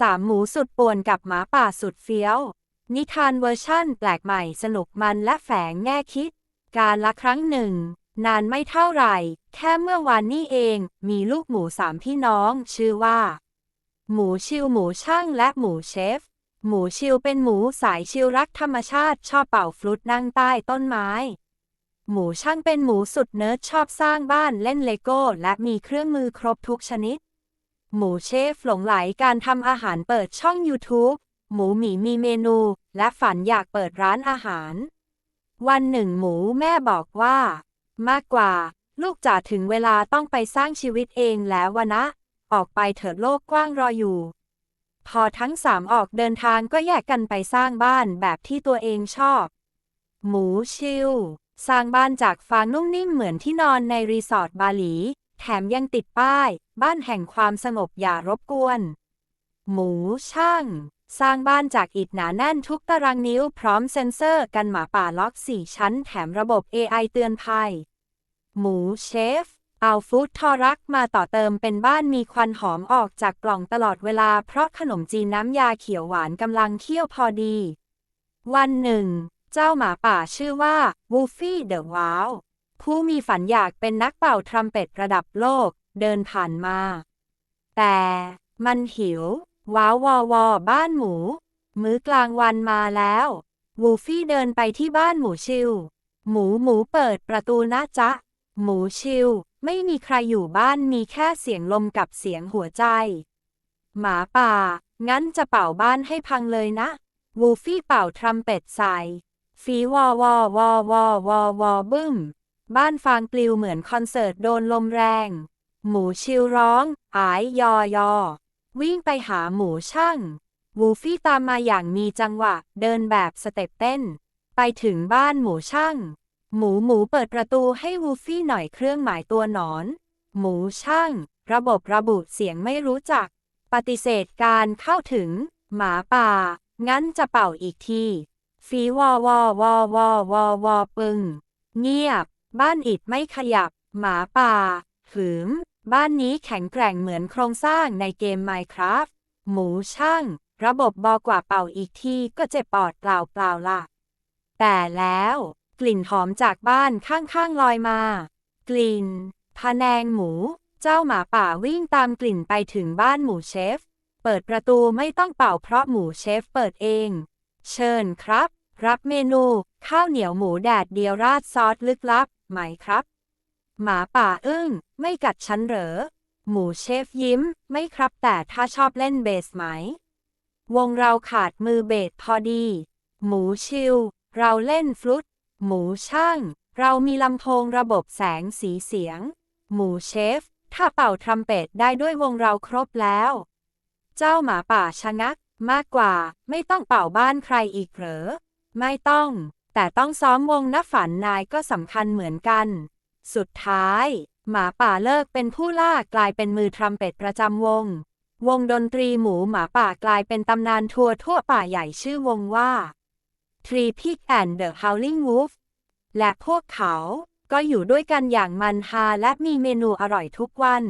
สามหมูสุดป่วนกับหมาป่าสุดเฟี้ยว นิทานเวอร์ชั่นแปลกใหม่สนุกมันและแฝงแง่คิด การละครั้งหนึ่ง นานไม่เท่าไหร่ แค่เมื่อวานนี้เอง มีลูกหมูสามพี่น้อง ชื่อว่า หมูชิวหมูช่างและหมูเชฟ หมูชิวเป็นหมูสายชิวรักธรรมชาติชอบเป่าฟลุตนั่งใต้ต้นไม้ หมูช่างเป็นหมูสุดเนิร์ดชอบสร้างบ้านเล่นเลโก้ และมีเครื่องมือครบทุกชนิด หมูเชฟหลงไหลการทำอาหารเปิดช่อง YouTube หมูหมีมีเมนู และฝันอยากเปิดร้านอาหาร วันหนึ่งหมูแม่บอกว่า มากกว่า ลูกจ๋าถึงเวลาต้องไปสร้างชีวิตเองแล้ววะนะ ออกไปเถิดโลกกว้างรออยู่ พอทั้งสามออกเดินทางก็แยกกันไปสร้างบ้านแบบที่ตัวเองชอบ หมูชิลสร้างบ้านจากฟางนุ่มนิ่มเหมือนที่นอนในรีสอร์ทบาหลี แถมยังติดป้าย บ้านแห่งความสงบอย่ารบกวน หมูช่าง สร้างบ้านจากอิฐหนาแน่นทุกตารางนิ้วพร้อมเซ็นเซอร์กันหมาป่าล็อกสี่ชั้น แถมระบบ AI เตือนภัย หมูเชฟ เอาฟู้ดทอรักมาต่อเติมเป็นบ้านมีควันหอมออกจากกล่องตลอดเวลา เพราะขนมจีนน้ำยาเขียวหวานกำลังเคี่ยวพอดี วันหนึ่ง เจ้าหมาป่าชื่อว่าวูฟี่เดอะว้าว ผู้มีฝันอยากเป็นนักเป่าทรัมเป็ตระดับโลก เดินผ่านมา แต่มันหิว ว้าววอวอบ้านหมู มื้อกลางวันมาแล้ว วูฟี่เดินไปที่บ้านหมูชิว หมูหมูเปิดประตูนะจ๊ะ หมูชิว ไม่มีใครอยู่บ้านมีแค่เสียงลมกับเสียงหัวใจ หมาป่า งั้นจะเป่าบ้านให้พังเลยนะ วูฟี่เป่าทรัมเป็ตใส่ฟีวอวอวอวอวอวอบึ้ม บ้านฟางปลิวเหมือนคอนเสิร์ตโดนลมแรง หมูชิวร้อง อายยอยอ วิ่งไปหาหมูช่าง วูฟี่ตามมาอย่างมีจังหวะ เดินแบบสเต็ปเต้น ไปถึงบ้านหมูช่าง หมูหมูเปิดประตูให้วูฟี่หน่อยเครื่องหมายตัวหนอน หมูช่าง ระบบระบุเสียงไม่รู้จัก ปฏิเสธการเข้าถึง หมาป่า งั้นจะเป่าอีกทีฟีวอวอวอวอวอวอปึง เงียบ บ้านอิดไม่ขยับ หมาป่าหืม บ้านนี้แข็งแกร่งเหมือนโครงสร้างในเกม Minecraft หมูช่าง ระบบบอกว่าเป่าอีกทีก็เจ็บปอดเปล่าเปล่าล่ะแต่แล้ว กลิ่นหอมจากบ้านข้างๆลอยมา กลิ่นพะแนงหมู เจ้าหมาป่าวิ่งตามกลิ่นไปถึงบ้านหมูเชฟ เปิดประตูไม่ต้องเป่าเพราะหมูเชฟเปิดเอง เชิญครับ รับเมนู ข้าวเหนียวหมูแดดเดียวราดซอสลึกลับ ไหมครับ หมาป่าอึ้ง ไม่กัดฉันเหรอ หมูเชฟยิ้ม ไม่ครับแต่ถ้าชอบเล่นเบสไหม วงเราขาดมือเบสพอดี หมูชิล เราเล่นฟลุต หมูช่าง เรามีลำโพงระบบแสงสีเสียง หมูเชฟ ถ้าเป่าทรัมเป็ตได้ด้วยวงเราครบแล้ว เจ้าหมาป่าชะงัก มากกว่า ไม่ต้องเป่าบ้านใครอีกเหรอ ไม่ต้อง แต่ต้องซ้อมวงนัฝันนายก็สำคัญเหมือนกัน สุดท้าย หมาป่าเลิกเป็นผู้ล่ากลายเป็นมือทรัมเป็ตประจำวง วงดนตรีหมูหมาป่ากลายเป็นตำนานทัวร์ทั่วป่าใหญ่ชื่อวงว่า Three Pig and the Howling Wolf และพวกเขาก็อยู่ด้วยกันอย่างมันฮาและมีเมนูอร่อยทุกวัน